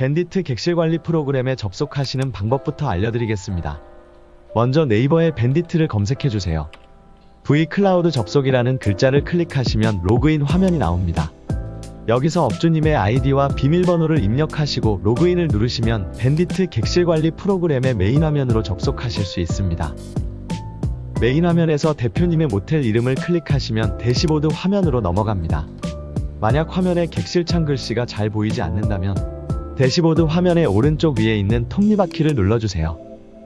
밴디트 객실 관리 프로그램에 접속하시는 방법부터 알려드리겠습니다. 먼저 네이버에 밴디트를 검색해주세요. V클라우드 접속이라는 글자를 클릭하시면 로그인 화면이 나옵니다. 여기서 업주님의 아이디와 비밀번호를 입력하시고 로그인을 누르시면 밴디트 객실 관리 프로그램의 메인 화면으로 접속하실 수 있습니다. 메인 화면에서 대표님의 모텔 이름을 클릭하시면 대시보드 화면으로 넘어갑니다. 만약 화면에 객실창 글씨가 잘 보이지 않는다면 대시보드 화면의 오른쪽 위에 있는 톱니바퀴를 눌러주세요.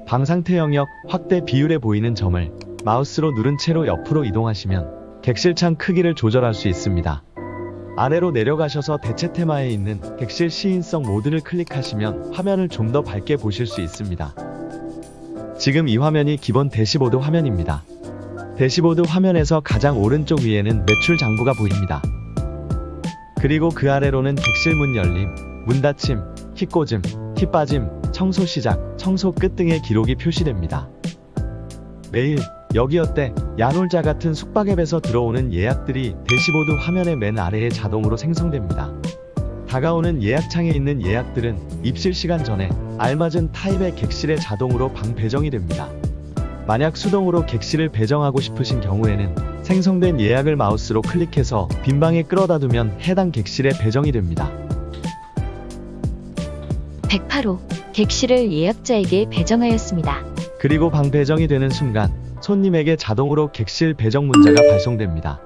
방 상태 영역 확대 비율에 보이는 점을 마우스로 누른 채로 옆으로 이동하시면 객실창 크기를 조절할 수 있습니다. 아래로 내려가셔서 대체 테마에 있는 객실 시인성 모드를 클릭하시면 화면을 좀 더 밝게 보실 수 있습니다. 지금 이 화면이 기본 대시보드 화면입니다. 대시보드 화면에서 가장 오른쪽 위에는 매출 장부가 보입니다. 그리고 그 아래로는 객실 문 열림, 문 닫힘, 키 꽂음, 키 빠짐, 청소 시작, 청소 끝 등의 기록이 표시됩니다. 매일 여기 어때 야놀자 같은 숙박앱에서 들어오는 예약들이 대시보드 화면의 맨 아래에 자동으로 생성됩니다. 다가오는 예약창에 있는 예약들은 입실 시간 전에 알맞은 타입의 객실에 자동으로 방 배정이 됩니다. 만약 수동으로 객실을 배정하고 싶으신 경우에는 생성된 예약을 마우스로 클릭해서 빈 방에 끌어다 두면 해당 객실에 배정이 됩니다. 108호 객실을 예약자에게 배정하였습니다. 그리고 방 배정이 되는 순간 손님에게 자동으로 객실 배정 문자가 발송됩니다.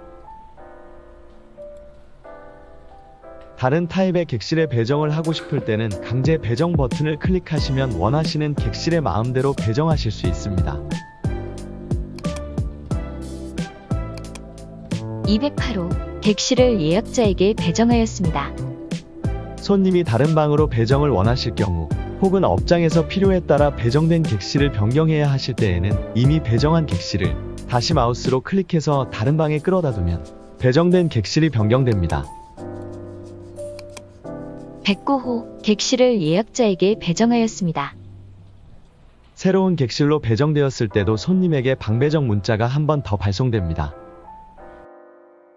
다른 타입의 객실에 배정을 하고 싶을 때는 강제 배정 버튼을 클릭하시면 원하시는 객실에 마음대로 배정하실 수 있습니다. 208호 객실을 예약자에게 배정하였습니다. 손님이 다른 방으로 배정을 원하실 경우 혹은 업장에서 필요에 따라 배정된 객실을 변경해야 하실 때에는 이미 배정한 객실을 다시 마우스로 클릭해서 다른 방에 끌어다 두면 배정된 객실이 변경됩니다. 109호 객실을 예약자에게 배정하였습니다. 새로운 객실로 배정되었을 때도 손님에게 방배정 문자가 한 번 더 발송됩니다.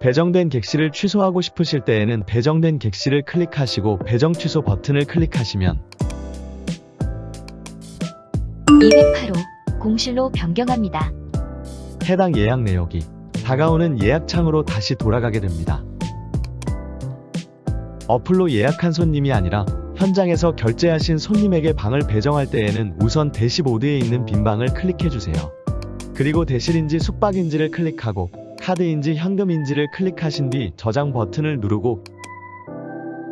배정된 객실을 취소하고 싶으실 때에는 배정된 객실을 클릭하시고 배정 취소 버튼을 클릭하시면 208호 공실로 변경합니다. 해당 예약 내역이 다가오는 예약 창으로 다시 돌아가게 됩니다. 어플로 예약한 손님이 아니라 현장에서 결제하신 손님에게 방을 배정할 때에는 우선 대시보드에 있는 빈 방을 클릭해주세요. 그리고 대실인지 숙박인지를 클릭하고 카드인지 현금인지를 클릭하신 뒤 저장 버튼을 누르고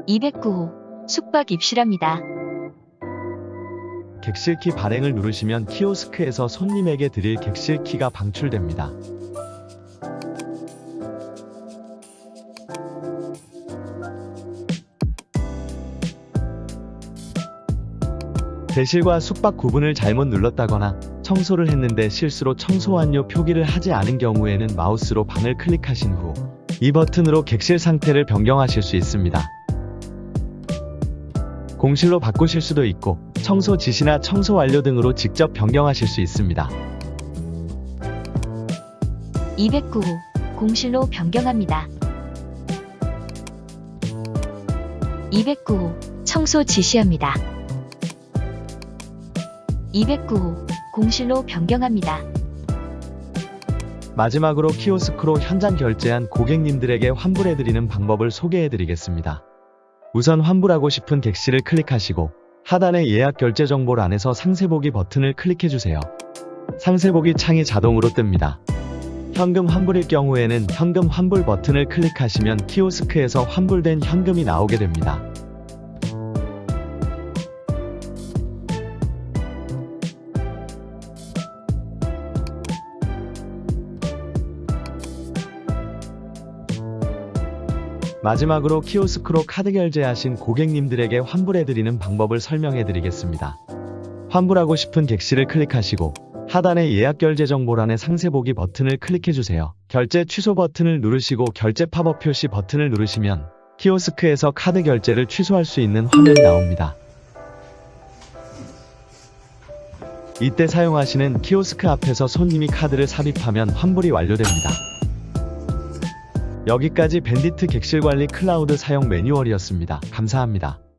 209호 숙박 입실합니다. 객실키 발행을 누르시면 키오스크에서 손님에게 드릴 객실키가 방출됩니다. 대실과 숙박 구분을 잘못 눌렀다거나 청소를 했는데 실수로 청소 완료 표기를 하지 않은 경우에는 마우스로 방을 클릭하신 후 이 버튼으로 객실 상태를 변경하실 수 있습니다. 공실로 바꾸실 수도 있고 청소 지시나 청소 완료 등으로 직접 변경하실 수 있습니다. 209호 공실로 변경합니다. 209호 청소 지시합니다. 209호 공실로 변경합니다. 마지막으로 키오스크로 현장 결제한 고객님들에게 환불해드리는 방법을 소개해드리겠습니다. 우선 환불하고 싶은 객실을 클릭하시고 하단의 예약 결제 정보란에서 상세 보기 버튼을 클릭해주세요. 상세 보기 창이 자동으로 뜹니다. 현금 환불일 경우에는 현금 환불 버튼을 클릭하시면 키오스크에서 환불된 현금이 나오게 됩니다. 마지막으로 키오스크로 카드 결제하신 고객님들에게 환불해드리는 방법을 설명해드리겠습니다. 환불하고 싶은 객실을 클릭하시고 하단의 예약 결제 정보란의 상세 보기 버튼을 클릭해주세요. 결제 취소 버튼을 누르시고 결제 팝업 표시 버튼을 누르시면 키오스크에서 카드 결제를 취소할 수 있는 화면이 나옵니다. 이때 사용하시는 키오스크 앞에서 손님이 카드를 삽입하면 환불이 완료됩니다. 여기까지 밴디트 객실 관리 클라우드 사용 매뉴얼이었습니다. 감사합니다.